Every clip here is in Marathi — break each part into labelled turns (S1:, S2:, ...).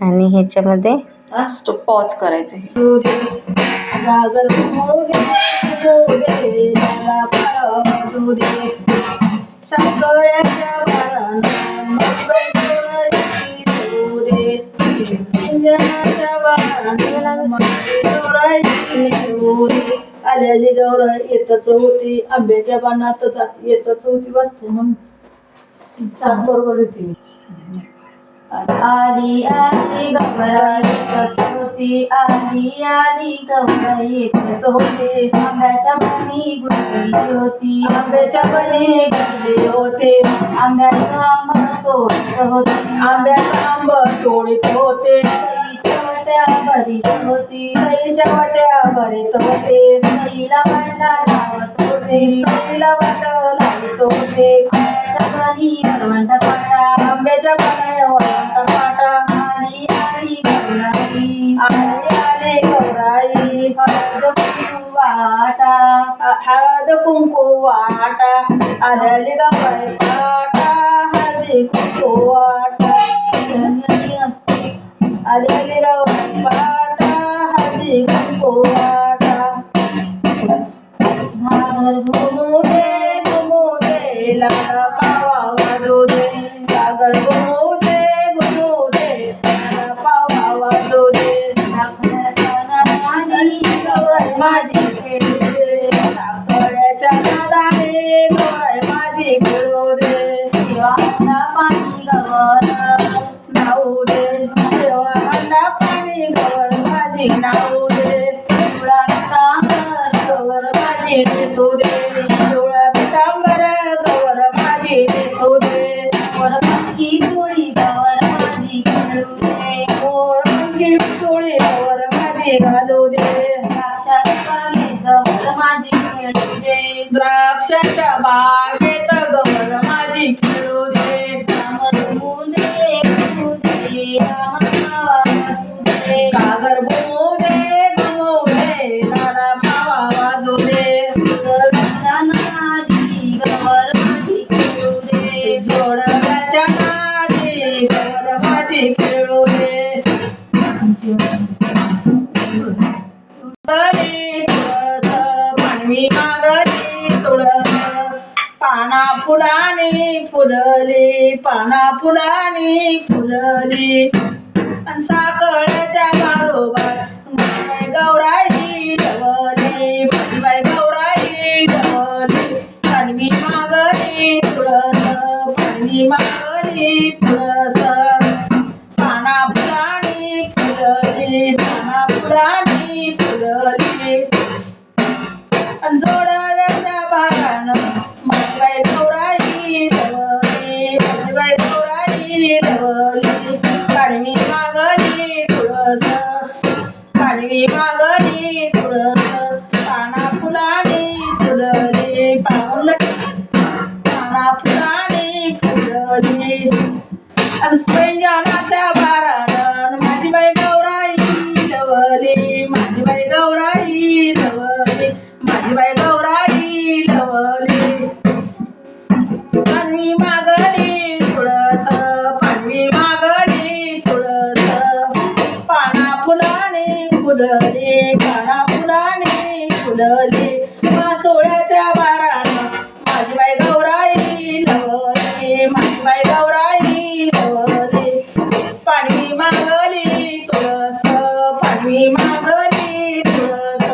S1: आणि ह्याच्यामध्ये
S2: स्टॉप पॉज करायचं हे.
S3: आलेली गौर येतच होती आंब्याच्या जात येतच होती वस्तू म्हणून सात बरोबर होती मी
S2: आली आली गौरा येतच होती आली आली गौरा येतच होती आंब्याच्या मनी गुंतली होती.
S3: आंब्याच्या बनी गेले होते.
S2: आंब्याचा आंब तोडत होते.
S3: आंब्याचा आंब तोडत होते.
S2: वाट्या भरीत होती.
S3: सईच्या वाट्या भरीत होते.
S2: सईला भांडा लावत होते.
S3: सईला वाट लावत होते.
S2: आंब्याच्या मनी वरवंटा पाटा.
S3: आंब्याच्या
S2: हळद कुंकू वाटा
S3: आले गौराई पाटा हळदी कुंकू वाटा आले गौराई पाटा हळदी माझी पाना फुलानी फुलली पाना फुलानी फुलली. आणि साकळ्याच्या बारोबार माझी गौराई लवली माझी गौराई लवली पानवी मागली तुळस पाणवी मागली तुळस. पाना फुलानी फुलली पाना फुलानी फुलली आणि माझी बाई गौराई लवली. माझी बाई गौराई लवली. माझी बाई गौराई लवली. मागली तुळस पानवी मागली तुळस पाना फुलाने फुलली पाना फुलाने फुलली. मासोळ्याच्या लवली माझी बाई गौराई लवली. पानवी मागली तुळस पानवी मागली तुळस.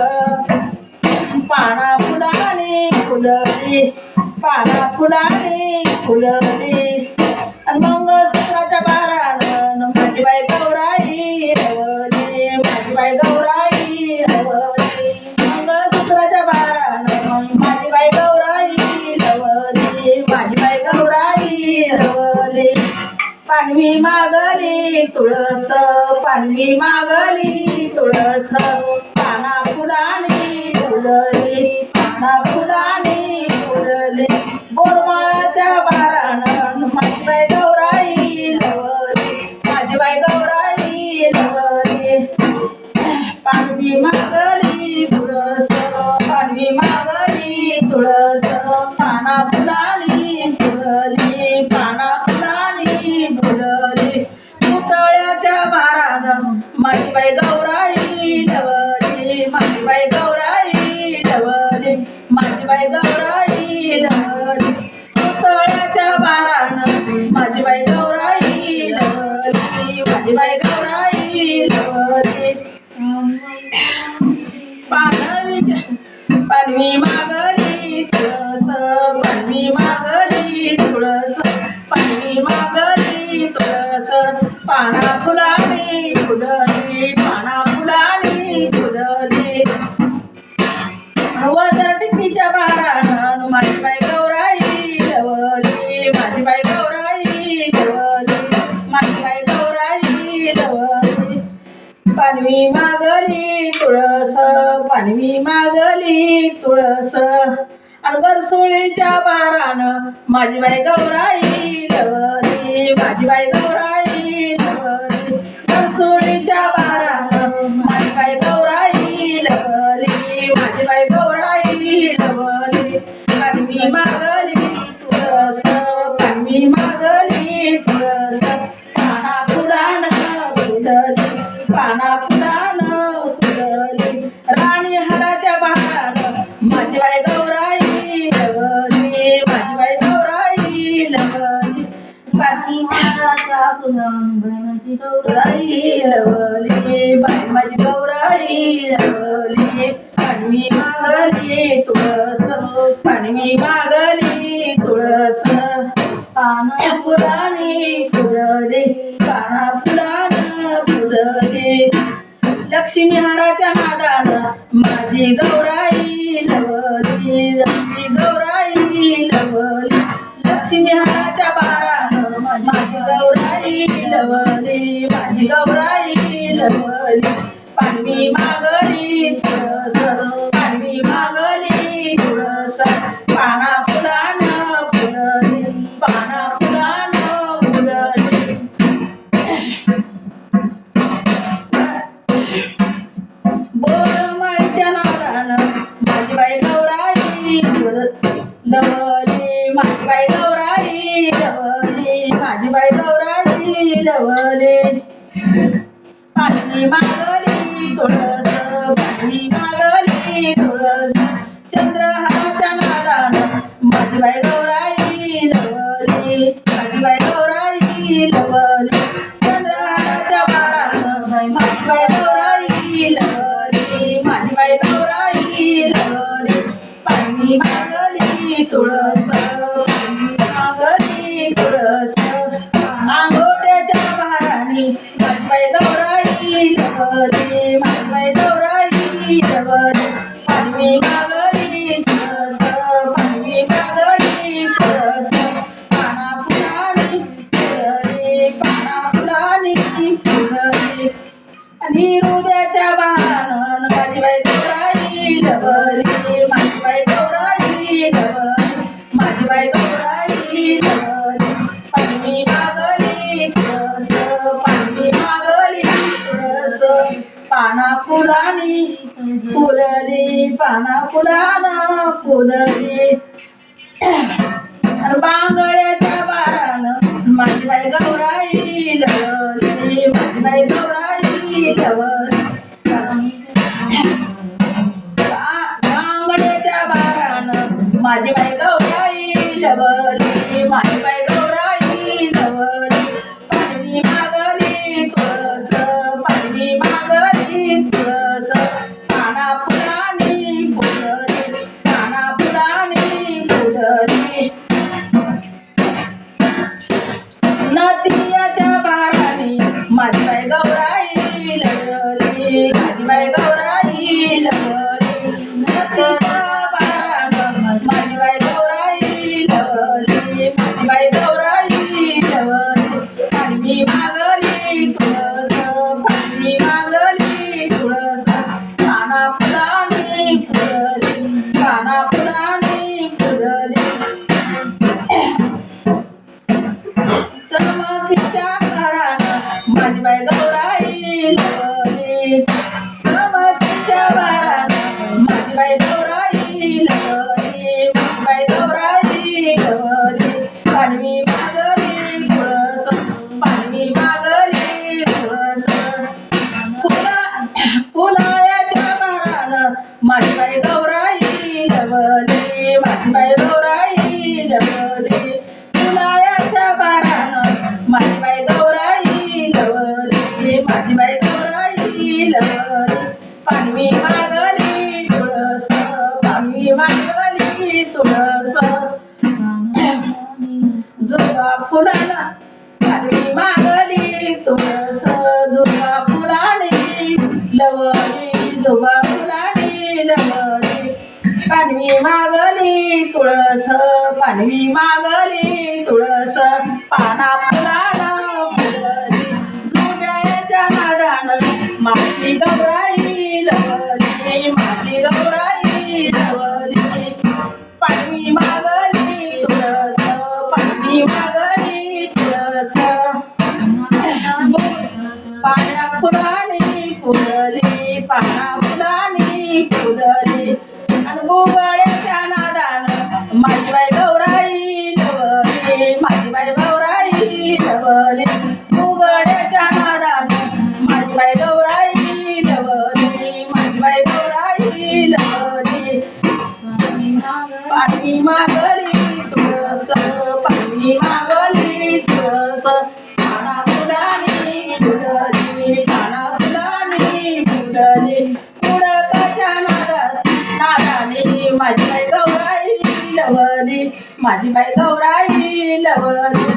S3: पाना फुलाने फुलली. पाना फुलाने फुलली. पानवी मागली तुळस पानवी मागली तुळस 你妈的 पानवी मागली तुळस पानवी मागली तुळस. आणि गरसोळीच्या बारान माझी बाई गौराई लवली माझी बाई गौराई लवली गरसोळीच्या आपण माझी गौराई रवली बाई मागली तुळस पाणवी मागली तुळस पाना फुलाने फुलले पाना फुलानं फुलले लक्ष्मी हाराच्या नादानं माझी गौराई पानवी मा 白的 माझीबाई गौराई डबली माझीबाई गौराई डबल माझीबाई गौराई डबल पाणी मागली तुळस पाणी मागली पाना फुलानी फुलली पाना फुलाना फुलली बांगड्याच्या पानवी मागली तुळस पानवी मागली तुळस पाना फुला माझी बाई गौराई लवली